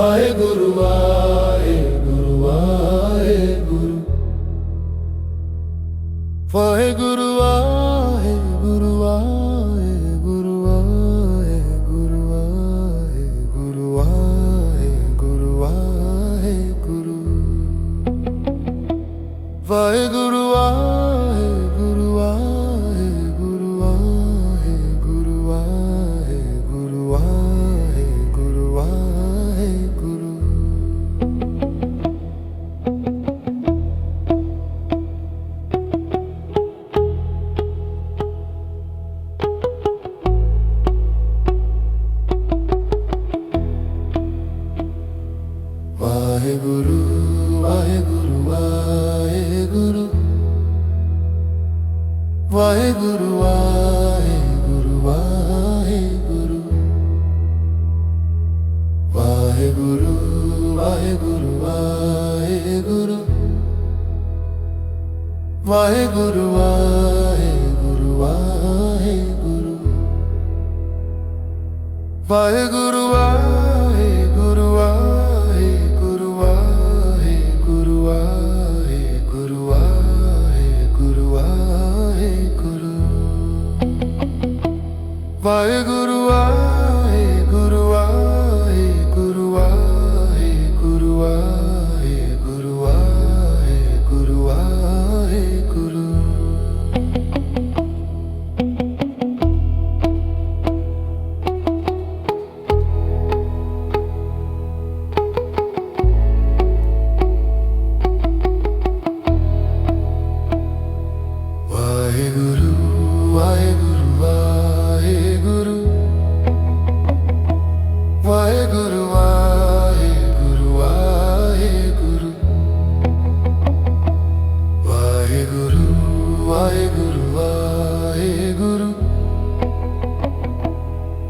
ਵਾਹਿਗੁਰੂ ਵਾਹਿਗੁਰੂ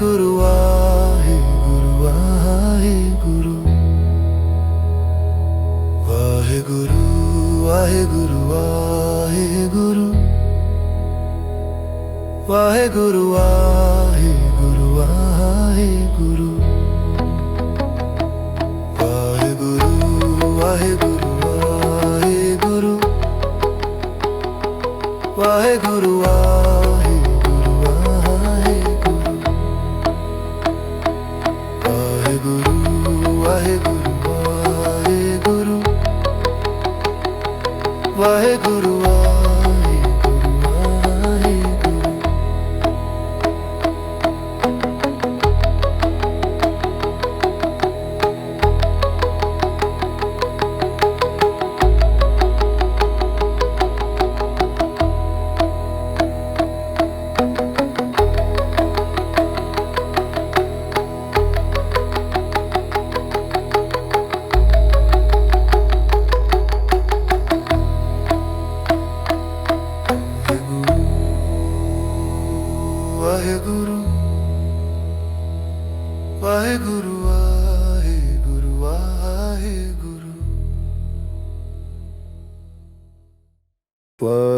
ਗੁਰੂ ਆਹੇ ਗੁਰੂ ਆਹੇ ਗੁਰੂ ਵਾਹੇ ਗੁਰੂ ਆਹੇ ਗੁਰੂ ਆਹੇ ਗੁਰੂ ਵਾਹੇ ਗੁਰੂ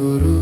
গুরু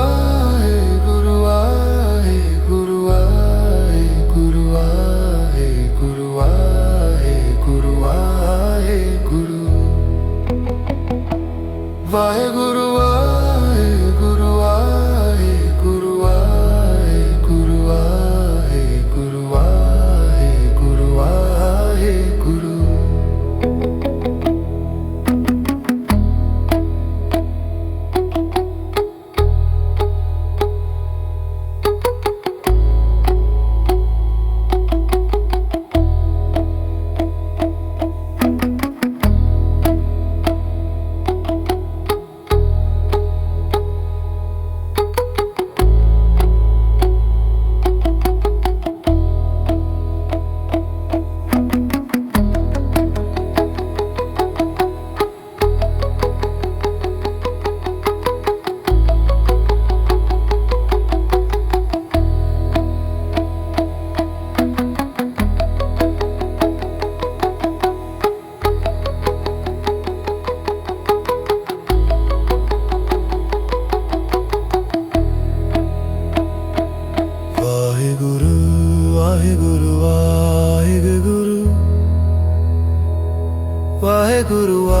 ಗುರುವ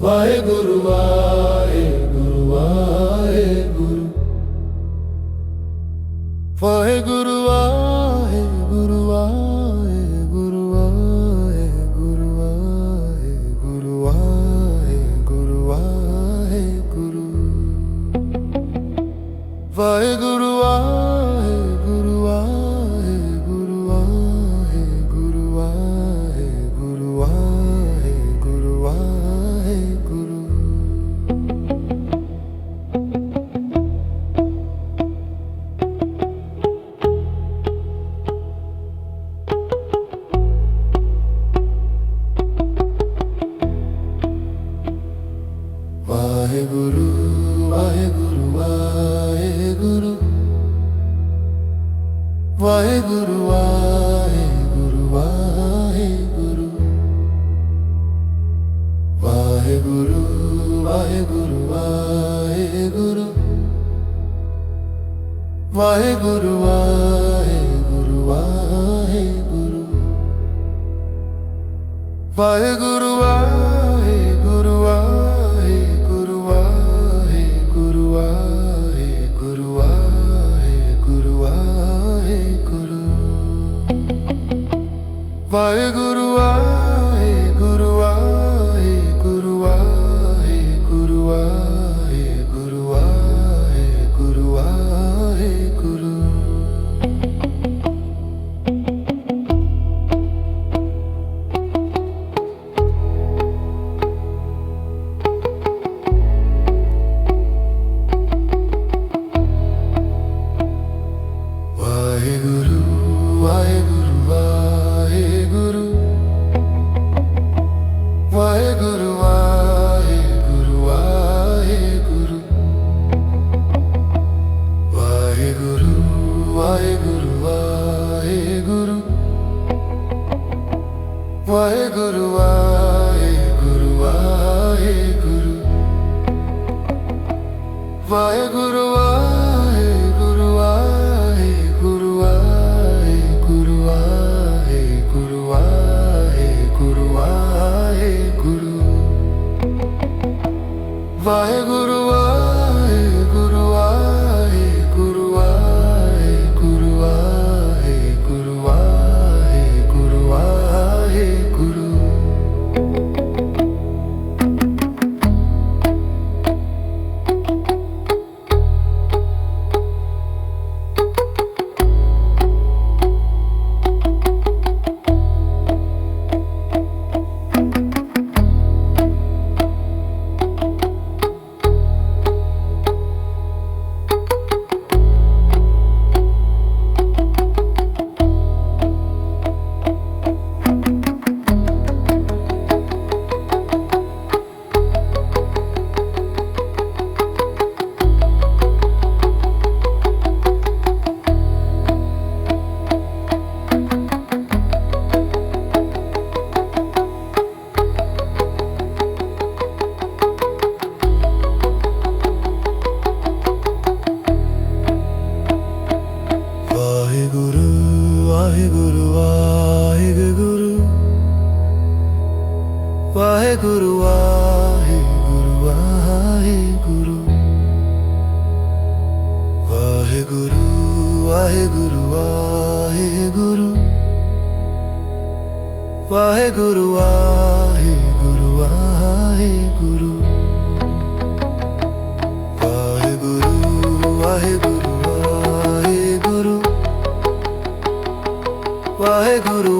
ਵਾਹਿਗੁਰੂ ਵਾਹਿਗੁਰੂ ਗੁਰੂ ਆਏ ਗੁਰੂ ਆਏ ਗੁਰੂ ਵਾਹਿਗੁਰੂ ਆਏ ਗੁਰੂ ਗੁਰੂ ਆਏ ਗੁਰੂ ਗੁਰੂ ਵਾਹਿ ਗੁਰੂ ਆਹੇ ਗੁਰੂ ਆਹੇ ਗੁਰੂ ਆਹੇ ਗੁਰੂ ਆਹੇ ਗੁਰੂ ਆਹੇ ਗੁਰੂ ਵਾਹੇ ਗੁਰੂ ਆਹੇ ਗੁਰੂ ਆਹੇ ਗੁਰੂ ਵਾਹੇ ਗੁਰੂ ਵਾਹੇ ਗੁਰੂ ਆਹੇ ਗੁਰੂ ਵਾਹੇ ਗੁਰੂ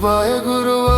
ਵਾਹਿਗੁਰੂ